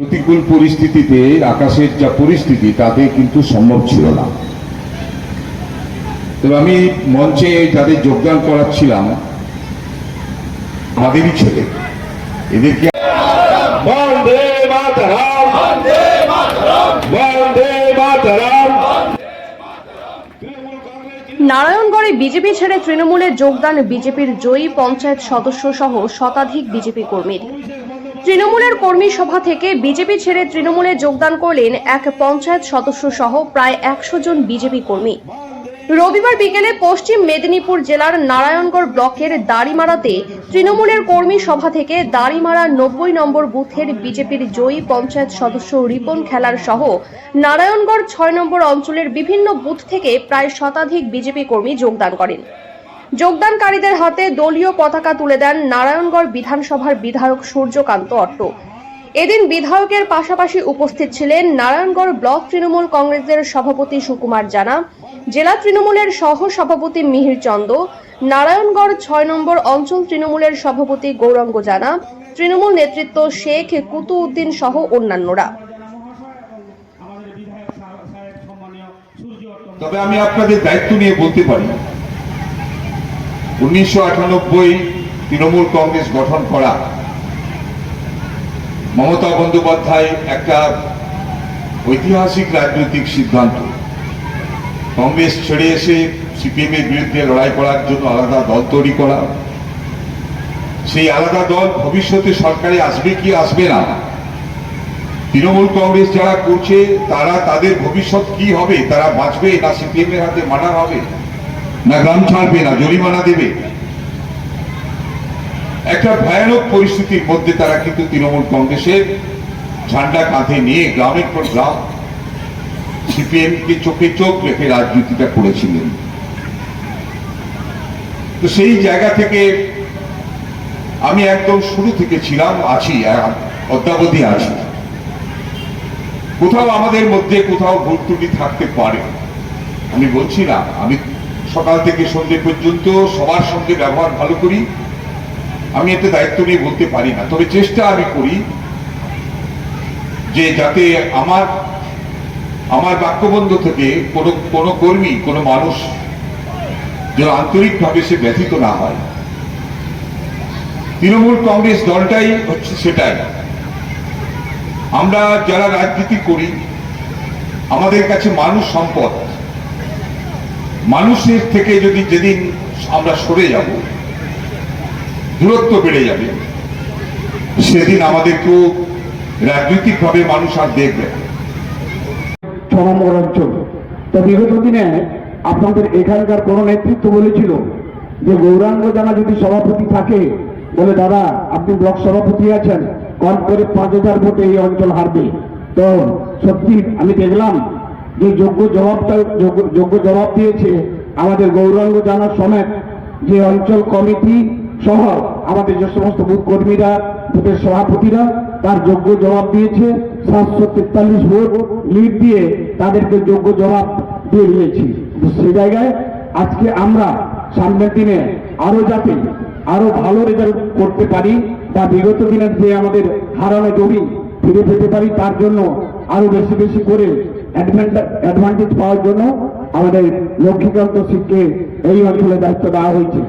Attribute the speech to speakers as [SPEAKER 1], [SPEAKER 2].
[SPEAKER 1] প্রতিকূল পরিস্থিতিতে আকাশের যা পরিস্থিতি তাতে কিন্তু সম্ভব ছিল না। তবে আমি মঞ্চে যাদের যোগদান করাচ্ছিলাম আমাদেরই ছেলে। এদেরকে
[SPEAKER 2] নারায়ণগড়ে বিজেপি ছেড়ে তৃণমূলে যোগদান বিজেপির জয়ী পঞ্চায়েত সদস্য সহ শতাধিক বিজেপি কর্মীর। তৃণমূলের কর্মী সভা থেকে বিজেপি ছেড়ে তৃণমূলে যোগদান করলেন এক পঞ্চায়েত সদস্য সহ প্রায় একশো জন বিজেপি কর্মী। রবিবার বিকেলে পশ্চিম মেদিনীপুর জেলার নারায়ণগড় ব্লকের দাড়িমারাতে তৃণমূলের কর্মী সভা থেকে দাড়িমারা নব্বই নম্বর বুথের বিজেপির জয়ী পঞ্চায়েত সদস্য রিপন খেলার সহ নারায়ণগড় ছয় নম্বর অঞ্চলের বিভিন্ন বুথ থেকে প্রায় শতাধিক বিজেপি কর্মী যোগদান করেন। যোগদানকারীদের হাতে দলীয় পতাকা তুলে দেন নারায়ণগড় বিধানসভার বিধায়ক সূর্যকান্ত অট্ট। এদিন বিধায়কের পাশাপাশি উপস্থিত ছিলেন নারায়ণগড় ব্লক তৃণমূল কংগ্রেসের সভাপতি সুকুমার জানা, জেলা তৃণমূলের সহ সভাপতি মিহির চন্দ, নারায়ণগড় ছয় নম্বর অঞ্চল তৃণমূলের সভাপতি গৌরাঙ্গ জানা, তৃণমূল নেতৃত্ব শেখ কুতু উদ্দিন সহ অন্যান্যরা।
[SPEAKER 1] তবে আমি আপনাদের দায়িত্ব নিয়ে বলতে পারি উনিশশো আটানব্বই তৃণমূল কংগ্রেস গঠন করা। মমতা বন্দ্যোপাধ্যায় একটা ঐতিহাসিক রাজনৈতিক সিদ্ধান্ত। কংগ্রেস ছেড়ে এসে সিপিএম এর বিরুদ্ধে লড়াই করার জন্য আলাদা দল তৈরি করা। সেই আলাদা দল ভবিষ্যতে সরকারে আসবে কি আসবে না? তৃণমূল কংগ্রেস যারা করছে, তারা তাদের ভবিষ্যৎ কি হবে? তারা বাঁচবে না সিপিএম এর হাতে মানা হবে? না গ্রাম ছাড়বে, না জরিমানা দেবে। একটা ভয়ানক পরিস্থিতির মধ্যে তারা কিন্তু তৃণমূল কংগ্রেসের ঝান্ডা কাঁধে নিয়ে গ্রামের পর গ্রাম সিপিএম কে চোখে চোখ রেখে রাজনীতিটা করেছিলেন। তো সেই জায়গা থেকে আমি একদম শুরু থেকে ছিলাম, আছি অদ্যাবধি আছি। কোথাও আমাদের মধ্যে কোথাও ভুল থাকতে পারে। আমি বলছি না, আমি সকাল থেকে সন্ধ্যে পর্যন্ত সবার সঙ্গে ব্যবহার ভালো করি। আমি এতে দায়িত্ব নিয়ে বলতে পারি না, তবে চেষ্টা আমি করি যে যাতে আমার আমার বাক্যবন্ধ থেকে কোনো কোনো কর্মী, কোনো মানুষ যেন আন্তরিকভাবে সে ব্যথিত না হয়। তৃণমূল কংগ্রেস দলটাই হচ্ছে সেটাই। আমরা যারা রাজনীতি করি, আমাদের কাছে মানুষ সম্পদ। মানুষের থেকে যদি যেদিন আমরা সরে যাব, দূরত্ব বেড়ে যাবে, সেদিন আমাদেরকেও রাজনৈতিকভাবে মানুষ আর দেখবে না।
[SPEAKER 3] অঞ্চল। তো বিগত দিনে আপনাদের এখানকার কোন নেতৃত্ব বলেছিল যে গৌরাঙ্গ জানা যদি সভাপতি থাকে, বলে, দাদা, আপনি ব্লক সভাপতি আছেন, কম করে পাঁচ হাজার ভোটে এই অঞ্চল হারবে। তো সত্যি আমি দেখলাম যে যোগ্য জবাবটা, যোগ্য- জবাব দিয়েছে আমাদের গৌরাঙ্গ জানার সমেত যে অঞ্চল কমিটি সহ আমাদের যে সমস্ত বুথ কর্মীরা, বুথের সভাপতিরা, তার যোগ্য জবাব দিয়েছে। সাতশো তেতাল্লিশ ভোট লিড দিয়ে তাদেরকে যোগ্য জবাব দিয়ে দিয়েছি। সে জায়গায় আজকে আমরা সামনের দিনে আরও যাতে, আরও ভালো রেজাল্ট করতে পারি বা বিগত দিনের যে আমাদের হারানো জমি ফিরে পেতে পারি, তার জন্য আরও বেশি বেশি করে অ্যাডভান্টেজ পাওয়ার জন্য আমাদের লক্ষ্মীকান্ত সিংকে এই অঞ্চলে দায়িত্ব দেওয়া হয়েছে।